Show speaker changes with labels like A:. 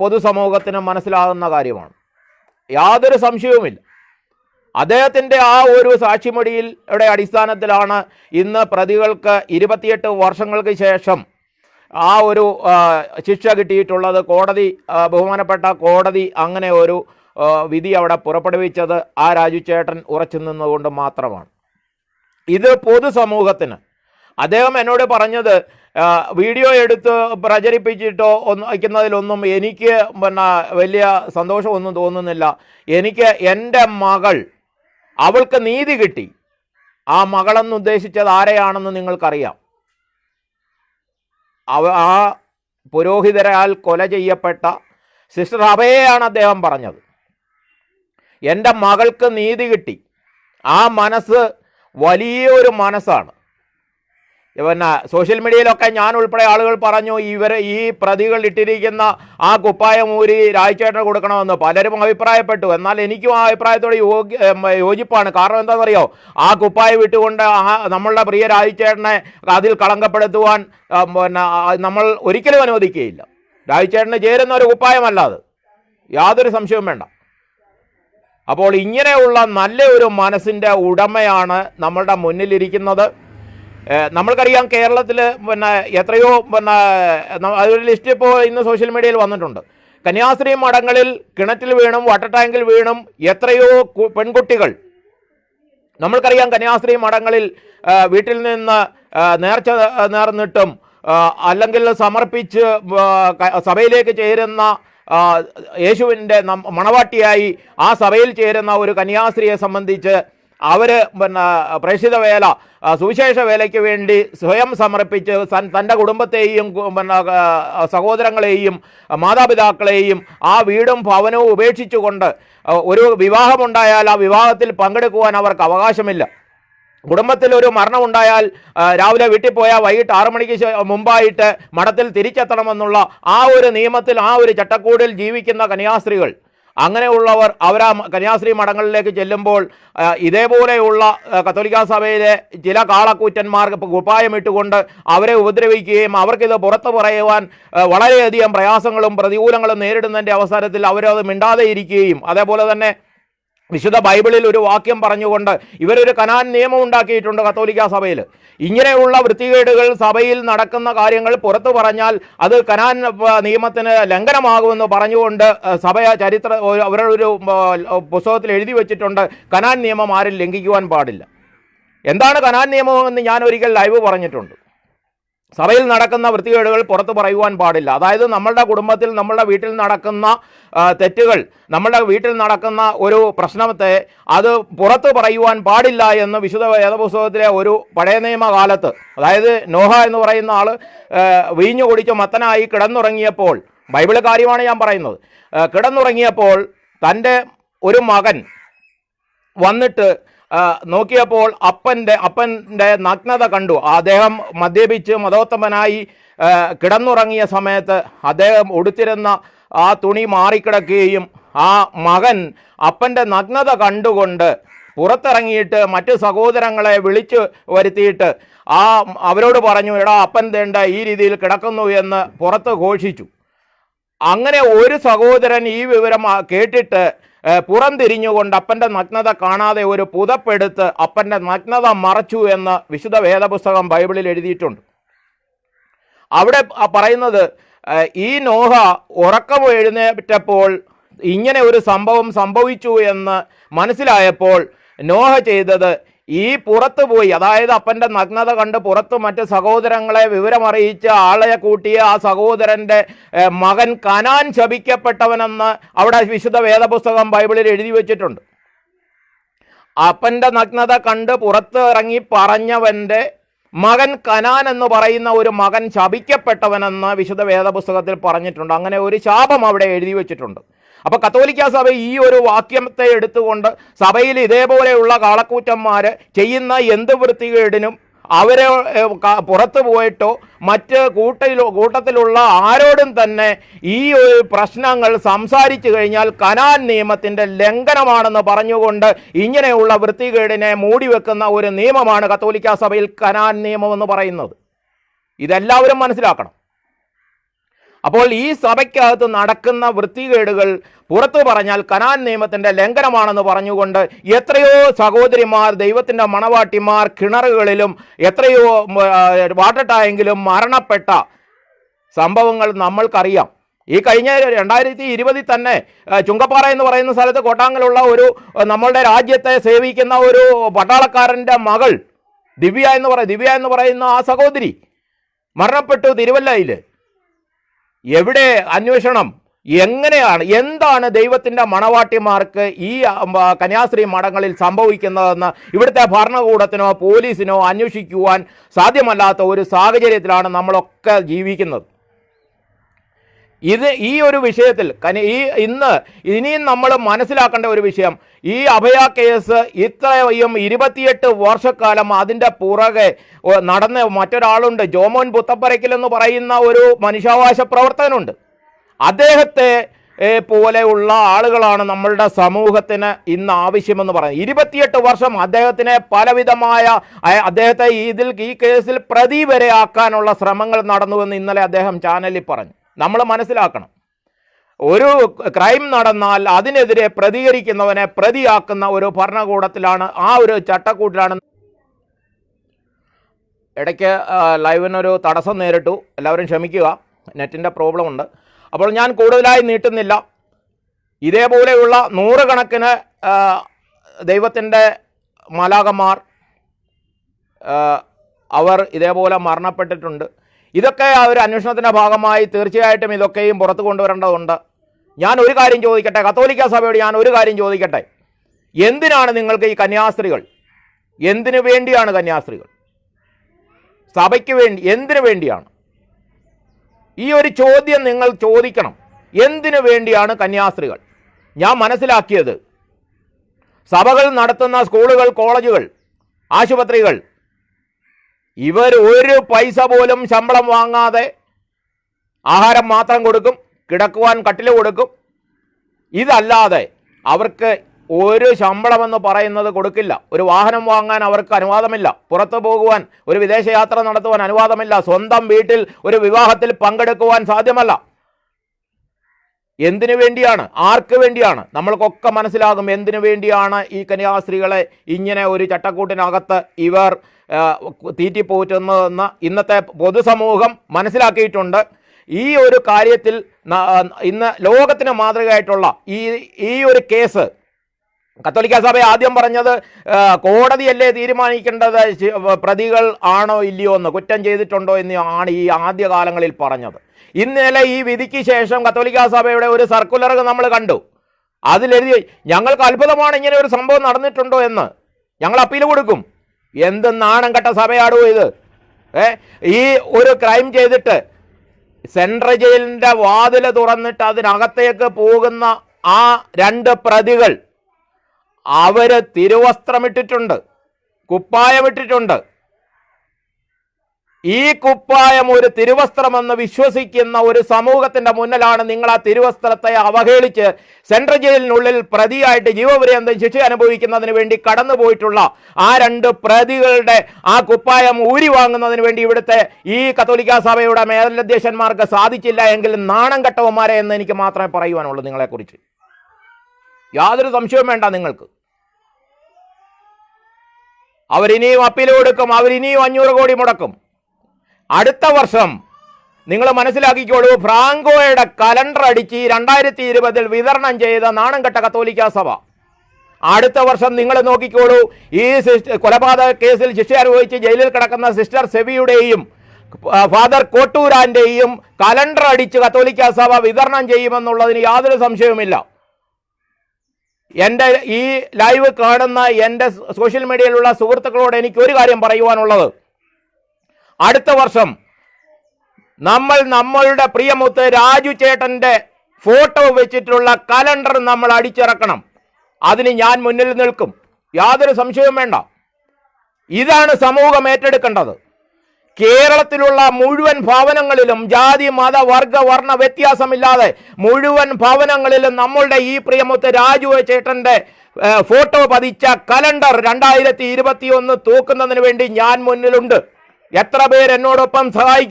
A: പൊതുസമൂഹത്തിന് മനസ്സിലാകുന്ന കാര്യമാണ്. യാതൊരു സംശയവുമില്ല. അദ്ദേഹത്തിന്റെ ആ ഒരു സാക്ഷിമൊഴിയുടെ അടിസ്ഥാനത്തിലാണ് ഇന്ന് പ്രതികൾക്ക് ഇരുപത്തിയെട്ട് വർഷങ്ങൾക്ക് ശേഷം ആ ഒരു ശിക്ഷ കിട്ടിയിട്ടുള്ളത്. കോടതി ബഹുമാനപ്പെട്ട കോടതി അങ്ങനെ ഒരു വിധി അവിടെ പുറപ്പെടുവിച്ചത് ആ രാജു ചേട്ടൻ ഉറച്ചു നിന്നുകൊണ്ട് മാത്രമാണ്. ഇത് പൊതുസമൂഹത്തിന്. അദ്ദേഹം എന്നോട് പറഞ്ഞത് വീഡിയോ എടുത്ത് പ്രചരിപ്പിച്ചിട്ടോ ഒന്ന് വയ്ക്കുന്നതിലൊന്നും എനിക്ക് പിന്നെ വലിയ സന്തോഷമൊന്നും തോന്നുന്നില്ല. എനിക്ക് എന്റെ മകൾ അവൾക്ക് നീതി കിട്ടി. ആ മകളെന്ന് ഉദ്ദേശിച്ചത് ആരെയാണെന്ന് നിങ്ങൾക്കറിയാം. അവ ആ പുരോഹിതരാൽ കൊല ചെയ്യപ്പെട്ട സിസ്റ്റർ അഭയെയാണ് അദ്ദേഹം പറഞ്ഞത്. എന്റെ മകൾക്ക് നീതി കിട്ടി. ആ മനസ്സ് വലിയൊരു മനസ്സാണ്. പിന്നെ സോഷ്യൽ മീഡിയയിലൊക്കെ ഞാൻ ഉൾപ്പെടെ ആളുകൾ പറഞ്ഞു ഇവർ ഈ പ്രതികൾ ഇട്ടിരിക്കുന്ന ആ കുപ്പായം ഊരി രാജ്ചേട്ടന് കൊടുക്കണമെന്ന് പലരും അഭിപ്രായപ്പെട്ടു. എന്നാൽ എനിക്കും ആ അഭിപ്രായത്തോട് യോജിപ്പാണ്. കാരണം എന്താണെന്നറിയോ? ആ കുപ്പായം വിട്ടുകൊണ്ട് നമ്മളുടെ പ്രിയ രാജ്ചേട്ടനെ അതിൽ കളങ്കപ്പെടുത്തുവാൻ പിന്നെ നമ്മൾ ഒരിക്കലും അനുവദിക്കുകയില്ല. രാജ്ചേട്ടന് ചേരുന്ന ഒരു കുപ്പായമല്ല അത്. യാതൊരു സംശയവും വേണ്ട. അപ്പോൾ ഇങ്ങനെയുള്ള നല്ല ഒരു മനസ്സിന്റെ ഉടമയാണ് നമ്മളുടെ മുന്നിലിരിക്കുന്നത്. നമ്മൾക്കറിയാം കേരളത്തിൽ പിന്നെ എത്രയോ പിന്നെ അതൊരു ലിസ്റ്റ് ഇപ്പോൾ ഇന്ന് സോഷ്യൽ മീഡിയയിൽ വന്നിട്ടുണ്ട്. കന്യാസ്ത്രീ മഠങ്ങളിൽ കിണറ്റിൽ വീണും വാട്ടർ ടാങ്കിൽ വീണും എത്രയോ പെൺകുട്ടികൾ. നമ്മൾക്കറിയാം കന്യാസ്ത്രീ മഠങ്ങളിൽ വീട്ടിൽ നിന്ന് നേർച്ച നേർന്നിട്ടും അല്ലെങ്കിൽ സമർപ്പിച്ച് സഭയിലേക്ക് ചേരുന്ന യേശുവിന്റെ മണവാട്ടിയായി ആ സഭയിൽ ചേരുന്ന ഒരു കന്യാസ്ത്രീയെ സംബന്ധിച്ച് അവർ പിന്നെ പ്രേക്ഷിത വേല സുവിശേഷ വേലയ്ക്ക് വേണ്ടി സ്വയം സമർപ്പിച്ച് തൻ- തന്റെ കുടുംബത്തെയും പിന്നെ സഹോദരങ്ങളെയും മാതാപിതാക്കളെയും ആ വീടും ഭവനവും ഉപേക്ഷിച്ചുകൊണ്ട് ഒരു വിവാഹമുണ്ടായാൽ ആ വിവാഹത്തിൽ പങ്കെടുക്കുവാൻ അവർക്ക് അവകാശമില്ല. കുടുംബത്തിൽ ഒരു മരണമുണ്ടായാൽ രാവിലെ വീട്ടിൽ പോയാൽ വൈകിട്ട് ആറു മണിക്ക് മുമ്പായിട്ട് മഠത്തിൽ തിരിച്ചെത്തണമെന്നുള്ള ആ ഒരു നിയമത്തിൽ ആ ഒരു ചട്ടക്കൂടിൽ ജീവിക്കുന്ന കന്യാസ്ത്രീകൾ അങ്ങനെയുള്ളവർ അവർ ആ കന്യാസ്ത്രീ മഠങ്ങളിലേക്ക് ചെല്ലുമ്പോൾ ഇതേപോലെയുള്ള കത്തോലിക്കാ സഭയിലെ ചില കാളക്കൂറ്റന്മാർക്ക് കുപ്പായമിട്ടുകൊണ്ട് അവരെ ഉപദ്രവിക്കുകയും അവർക്കിത് പുറത്തു പറയുവാൻ വളരെയധികം പ്രയാസങ്ങളും പ്രതികൂലങ്ങളും നേരിടുന്നതിന്റെ അവസരത്തിൽ അവരത് മിണ്ടാതെ ഇരിക്കുകയും. അതേപോലെ തന്നെ വിശുദ്ധ ബൈബിളിൽ ഒരു വാക്യം പറഞ്ഞുകൊണ്ട് ഇവരൊരു കനാൻ നിയമം ഉണ്ടാക്കിയിട്ടുണ്ട് കത്തോലിക്ക സഭയിൽ. ഇങ്ങനെയുള്ള വൃത്തികേടുകൾ സഭയിൽ നടക്കുന്ന കാര്യങ്ങൾ പുറത്തു പറഞ്ഞാൽ അത് കനാൻ നിയമത്തിന് ലംഘനമാകുമെന്ന് പറഞ്ഞുകൊണ്ട് സഭ ചരിത്ര അവരുടെ ഒരു പുസ്തകത്തിൽ എഴുതി വെച്ചിട്ടുണ്ട് കനാൻ നിയമം ആരും ലംഘിക്കുവാൻ പാടില്ല. എന്താണ് കനാൻ നിയമം എന്ന് ഞാൻ ഒരിക്കൽ ലൈവ് പറഞ്ഞിട്ടുണ്ട്. സഭയിൽ നടക്കുന്ന വൃത്തികേടുകൾ പുറത്തു പറയുവാൻ പാടില്ല. അതായത് നമ്മളുടെ കുടുംബത്തിൽ നമ്മളുടെ വീട്ടിൽ നടക്കുന്ന തെറ്റുകൾ നമ്മളുടെ വീട്ടിൽ നടക്കുന്ന ഒരു പ്രശ്നത്തെ അത് പുറത്ത് പറയുവാൻ പാടില്ല എന്ന് വിശുദ്ധ വേദപുസ്തകത്തിലെ ഒരു പഴയ നിയമകാലത്ത് അതായത് നോഹ എന്ന് പറയുന്ന ആൾ വീഞ്ഞു കുടിച്ച് മത്തനായി കിടന്നുറങ്ങിയപ്പോൾ ബൈബിൾ കാര്യമാണ് ഞാൻ പറയുന്നത് കിടന്നുറങ്ങിയപ്പോൾ തന്റെ ഒരു മകൻ വന്നിട്ട് നോക്കിയപ്പോൾ അപ്പന്റെ അപ്പന്റെ നഗ്നത കണ്ടു. അദ്ദേഹം മദ്യപിച്ച് മതോത്തമനായി കിടന്നുറങ്ങിയ സമയത്ത് അദ്ദേഹം ഉടുത്തിരുന്ന ആ തുണി മാറിക്കിടക്കുകയും ആ മകൻ അപ്പന്റെ നഗ്നത കണ്ടുകൊണ്ട് പുറത്തിറങ്ങിയിട്ട് മറ്റു സഹോദരങ്ങളെ വിളിച്ചു വരുത്തിയിട്ട് ആ അവരോട് പറഞ്ഞു എടാ അപ്പൻ തേണ്ട ഈ രീതിയിൽ കിടക്കുന്നു എന്ന് പുറത്ത് ഘോഷിച്ചു. അങ്ങനെ ഒരു സഹോദരൻ ഈ വിവരം കേട്ടിട്ട് പുറംതിരിഞ്ഞുകൊണ്ട് അപ്പന്റെ നഗ്നത കാണാതെ ഒരു പുതപ്പെടുത്ത് അപ്പന്റെ നഗ്നത മറച്ചു എന്ന് വിശുദ്ധ വേദപുസ്തകം ബൈബിളിൽ എഴുതിയിട്ടുണ്ട്. അവിടെ പറയുന്നത് ഈ നോഹ ഉറക്കം എഴുന്നേറ്റപ്പോൾ ഇങ്ങനെ ഒരു സംഭവം സംഭവിച്ചു എന്ന് മനസ്സിലായപ്പോൾ നോഹ ചെയ്തത് ഈ പുറത്തു പോയി അതായത് അപ്പന്റെ നഗ്നത കണ്ട് പുറത്ത് മറ്റ് സഹോദരങ്ങളെ വിവരമറിയിച്ച് ആളെ കൂട്ടിയ ആ സഹോദരന്റെ മകൻ കനാൻ ശപിക്കപ്പെട്ടവനെന്ന് അവിടെ വിശുദ്ധ വേദപുസ്തകം ബൈബിളിൽ എഴുതി വെച്ചിട്ടുണ്ട്. അപ്പന്റെ നഗ്നത കണ്ട് പുറത്ത് ഇറങ്ങി പറഞ്ഞവന്റെ മകൻ കനാൻ എന്ന് പറയുന്ന ഒരു മകൻ ശപിക്കപ്പെട്ടവനെന്ന് വിശുദ്ധ വേദപുസ്തകത്തിൽ പറഞ്ഞിട്ടുണ്ട്. അങ്ങനെ ഒരു ശാപം അവിടെ എഴുതി വെച്ചിട്ടുണ്ട്. അപ്പൊ കത്തോലിക്ക സഭ ഈ ഒരു വാക്യത്തെ എടുത്തുകൊണ്ട് സഭയിൽ ഇതേപോലെയുള്ള കാളക്കൂറ്റന്മാർ ചെയ്യുന്ന എന്ത് വൃത്തികേടിനും അവരെ പുറത്തു പോയിട്ടോ മറ്റ് കൂട്ടയിലോ കൂട്ടത്തിലുള്ള ആരോടും തന്നെ ഈ ഒരു പ്രശ്നങ്ങൾ സംസാരിച്ചു കഴിഞ്ഞാൽ കനാൻ നിയമത്തിന്റെ ലംഘനമാണെന്ന് പറഞ്ഞുകൊണ്ട് ഇങ്ങനെയുള്ള വൃത്തികേടിനെ മൂടിവെക്കുന്ന ഒരു നിയമമാണ് കത്തോലിക്ക സഭയിൽ കനാൻ നിയമം എന്ന് പറയുന്നത്. ഇതെല്ലാവരും മനസ്സിലാക്കണം. അപ്പോൾ ഈ സഭയ്ക്കകത്ത് നടക്കുന്ന വൃത്തികേടുകൾ പുറത്തു പറഞ്ഞാൽ കനാൻ നിയമത്തിന്റെ ലംഘനമാണെന്ന് പറഞ്ഞുകൊണ്ട് എത്രയോ സഹോദരിമാർ ദൈവത്തിന്റെ മണവാട്ടിമാർ കിണറുകളിലും എത്രയോ വാട്ടർ ടാങ്കിലും മരണപ്പെട്ട സംഭവങ്ങൾ നമ്മൾക്കറിയാം. ഈ കഴിഞ്ഞ രണ്ടായിരത്തി ഇരുപതിൽ തന്നെ ചുങ്കപ്പാറ എന്ന് പറയുന്ന സ്ഥലത്ത് കോട്ടാങ്കലുള്ള ഒരു നമ്മളുടെ രാജ്യത്തെ സേവിക്കുന്ന ഒരു പട്ടാളക്കാരന്റെ മകൾ ദിവ്യ എന്ന് പറ ദിവ്യ എന്ന് പറയുന്ന ആ സഹോദരി മരണപ്പെട്ടു തിരുവല്ലയിൽ എവിടെ അന്വേഷണം? എങ്ങനെയാണ്? എന്താണ് ദൈവത്തിന്റെ മണവാട്ടിമാർക്ക് ഈ കന്യാസ്ത്രീ മഠങ്ങളിൽ സംഭവിക്കുന്നതെന്ന് ഇവിടുത്തെ ഭരണകൂടത്തിനോ പോലീസിനോ അന്വേഷിക്കുവാൻ സാധ്യമല്ലാത്ത ഒരു സാഹചര്യത്തിലാണ് നമ്മളൊക്കെ ജീവിക്കുന്നത്. ഇത് ഈ ഒരു വിഷയത്തിൽ കനി ഈ ഇന്ന് ഇനിയും നമ്മൾ മനസ്സിലാക്കേണ്ട ഒരു വിഷയം. ഈ അഭയ കേസ് ഇത്രയും ഇരുപത്തിയെട്ട് വർഷക്കാലം അതിന്റെ പുറകെ നടന്ന മറ്റൊരാളുണ്ട്. ജോമോൻ പുത്തപ്പരയ്ക്കൽ എന്ന് പറയുന്ന ഒരു മനുഷ്യാവകാശ പ്രവർത്തകനുണ്ട്. അദ്ദേഹത്തെ പോലെയുള്ള ആളുകളാണ് നമ്മളുടെ സമൂഹത്തിന് ഇന്ന് ആവശ്യമെന്ന് പറയുന്നത്. ഇരുപത്തിയെട്ട് വർഷം അദ്ദേഹത്തിനെ പലവിധമായ അദ്ദേഹത്തെ ഇതിൽ ഈ കേസിൽ പ്രതി വരെ ആക്കാനുള്ള ശ്രമങ്ങൾ നടന്നുവെന്ന് ഇന്നലെ അദ്ദേഹം ചാനലിൽ പറഞ്ഞു. നമ്മൾ മനസ്സിലാക്കണം. ഒരു ക്രൈം നടന്നാൽ അതിനെതിരെ പ്രതികരിക്കുന്നവനെ പ്രതിയാക്കുന്ന ഒരു ഭരണകൂടത്തിലാണ് ആ ഒരു ചട്ടക്കൂട്ടിലാണ്. ഇടയ്ക്ക് ലൈവിനൊരു തടസ്സം നേരിട്ടു. എല്ലാവരും ക്ഷമിക്കുക. നെറ്റിന്റെ പ്രോബ്ലം ഉണ്ട്. അപ്പോൾ ഞാൻ കൂടുതലായി നീട്ടുന്നില്ല. ഇതേപോലെയുള്ള നൂറുകണക്കിന് ദൈവത്തിന്റെ മാലാകന്മാർ അവർ ഇതേപോലെ മരണപ്പെട്ടിട്ടുണ്ട്. ഇതൊക്കെ ആ ഒരു അന്വേഷണത്തിന്റെ ഭാഗമായി തീർച്ചയായിട്ടും ഇതൊക്കെയും പുറത്തു കൊണ്ടുവരേണ്ടതുണ്ട്. ഞാൻ ഒരു കാര്യം ചോദിക്കട്ടെ കത്തോലിക്ക സഭയോട് ഞാൻ ഒരു കാര്യം ചോദിക്കട്ടെ. എന്തിനാണ് നിങ്ങൾക്ക് ഈ കന്യാസ്ത്രീകൾ? എന്തിനു വേണ്ടിയാണ് കന്യാസ്ത്രീകൾ? സഭയ്ക്ക് വേണ്ടി എന്തിനു വേണ്ടിയാണ്? ഈ ഒരു ചോദ്യം നിങ്ങൾ ചോദിക്കണം. എന്തിനു വേണ്ടിയാണ് കന്യാസ്ത്രീകൾ? ഞാൻ മനസ്സിലാക്കിയത് സഭകൾ നടത്തുന്ന സ്കൂളുകൾ കോളേജുകൾ ആശുപത്രികൾ ഇവർ ഒരു പൈസ പോലും ശമ്പളം വാങ്ങാതെ ആഹാരം മാത്രം കൊടുക്കും കിടക്കുവാൻ കട്ടിൽ കൊടുക്കും. ഇതല്ലാതെ അവർക്ക് ഒരു ശമ്പളമെന്ന് പറയുന്നത് കൊടുക്കില്ല. ഒരു വാഹനം വാങ്ങാൻ അവർക്ക് അനുവാദമില്ല. പുറത്തു പോകുവാൻ ഒരു വിദേശയാത്ര നടത്തുവാൻ അനുവാദമില്ല. സ്വന്തം വീട്ടിൽ ഒരു വിവാഹത്തിൽ പങ്കെടുക്കുവാൻ സാധ്യമല്ല. എന്തിനു വേണ്ടിയാണ്? ആർക്ക് വേണ്ടിയാണ്? നമ്മൾക്കൊക്കെ മനസ്സിലാകും എന്തിനു വേണ്ടിയാണ് ഈ കന്യാസ്ത്രീകളെ ഇങ്ങനെ ഒരു ചട്ടക്കൂട്ടിനകത്ത് ഇവർ തീറ്റിപ്പോറ്റുന്നതെന്ന് ഇന്നത്തെ പൊതുസമൂഹം മനസ്സിലാക്കിയിട്ടുണ്ട്. ഈ ഒരു കാര്യത്തിൽ ഇന്ന് ലോകത്തിന് മാതൃകയായിട്ടുള്ള ഈ ഈ ഒരു കേസ് കത്തോലിക്ക സഭ ആദ്യം പറഞ്ഞത് കോടതിയല്ലേ തീരുമാനിക്കേണ്ടത് പ്രതികൾ ആണോ ഇല്ലയോ എന്ന് കുറ്റം ചെയ്തിട്ടുണ്ടോ എന്ന് ആണ് ഈ ആദ്യകാലങ്ങളിൽ പറഞ്ഞത്. ഇന്നലെ ഈ വിധിക്ക് ശേഷം കത്തോലിക്ക സഭയുടെ ഒരു സർക്കുലർ നമ്മൾ കണ്ടു. അതിലെഴുതി ഞങ്ങൾക്ക് അത്ഭുതമാണ് ഇങ്ങനെ ഒരു സംഭവം നടന്നിട്ടുണ്ടോ എന്ന്. ഞങ്ങൾ അപ്പീൽ കൊടുക്കും. എന്ത് നാണം കെട്ട സഭയാടോ ഇത്? ഏ ഈ ഒരു ക്രൈം ചെയ്തിട്ട് സെൻട്രൽ ജയിലിന്റെ വാതിൽ തുറന്നിട്ട് അതിനകത്തേക്ക് പോകുന്ന ആ രണ്ട് പ്രതികൾ അവർ തിരുവസ്ത്രമിട്ടിട്ടുണ്ട് കുപ്പായമിട്ടിട്ടുണ്ട് ഈ കുപ്പായം ഒരു തിരുവസ്ത്രമെന്ന് വിശ്വസിക്കുന്ന ഒരു സമൂഹത്തിന്റെ മുന്നിലാണ് നിങ്ങൾ ആ തിരുവസ്ത്രത്തെ അവഹേളിച്ച് സെൻട്രൽ ജയിലിനുള്ളിൽ പ്രതിയായിട്ട് ജീവപര്യന്തം ശിക്ഷ അനുഭവിക്കുന്നതിന് വേണ്ടി കടന്നുപോയിട്ടുള്ള ആ രണ്ട് പ്രതികളുടെ ആ കുപ്പായം ഊരി വാങ്ങുന്നതിന് വേണ്ടി ഇവിടുത്തെ ഈ കത്തോലിക്ക സഭയുടെ മേലധ്യക്ഷന്മാർക്ക് സാധിച്ചില്ല എങ്കിൽ നാണം കെട്ടവന്മാരെ എന്ന് എനിക്ക് മാത്രമേ പറയുവാനുള്ളൂ നിങ്ങളെക്കുറിച്ച്. യാതൊരു സംശയവും വേണ്ട നിങ്ങൾക്ക്. അവരിനിയും അപ്പീൽ കൊടുക്കും അവരിനിയും അഞ്ഞൂറ് കോടി മുടക്കും. അടുത്ത വർഷം നിങ്ങൾ മനസ്സിലാക്കിക്കോളൂ ഫ്രാങ്കോയുടെ കലണ്ടർ അടിച്ച് രണ്ടായിരത്തി ഇരുപതിൽ വിതരണം ചെയ്ത നാണംകെട്ട കത്തോലിക്ക സഭ. അടുത്ത വർഷം നിങ്ങൾ നോക്കിക്കോളൂ ഈ കൊലപാതക കേസിൽ ശിക്ഷ അനുഭവിച്ച് ജയിലിൽ കിടക്കുന്ന സിസ്റ്റർ സെവിയുടെയും ഫാദർ കോട്ടൂരാന്റെയും കലണ്ടർ അടിച്ച് കത്തോലിക്ക സഭ വിതരണം ചെയ്യുമെന്നുള്ളതിന് യാതൊരു സംശയവുമില്ല. എന്റെ ഈ ലൈവ് കാണുന്ന എന്റെ സോഷ്യൽ മീഡിയയിലുള്ള സുഹൃത്തുക്കളോട് എനിക്ക് ഒരു കാര്യം പറയുവാനുള്ളത്. അടുത്ത വർഷം നമ്മൾ നമ്മളുടെ പ്രിയമുത്ത് രാജു ചേട്ടന്റെ ഫോട്ടോ വെച്ചിട്ടുള്ള കലണ്ടർ നമ്മൾ അടിച്ചിറക്കണം. അതിന് ഞാൻ മുന്നിൽ നിൽക്കും. യാതൊരു സംശയവും വേണ്ട. ഇതാണ് സമൂഹം ഏറ്റെടുക്കേണ്ടത്. കേരളത്തിലുള്ള മുഴുവൻ ഭവനങ്ങളിലും ജാതി മത വർഗ വർണ വ്യത്യാസമില്ലാതെ മുഴുവൻ ഭവനങ്ങളിലും നമ്മളുടെ ഈ പ്രിയമുത്ത് രാജു ചേട്ടന്റെ ഫോട്ടോ പതിച്ച കലണ്ടർ രണ്ടായിരത്തി ഇരുപത്തി ഒന്ന് തൂക്കുന്നതിന് വേണ്ടി ഞാൻ മുന്നിലുണ്ട്. എത്ര പേർ എന്നോടൊപ്പം സഹായിക്കും?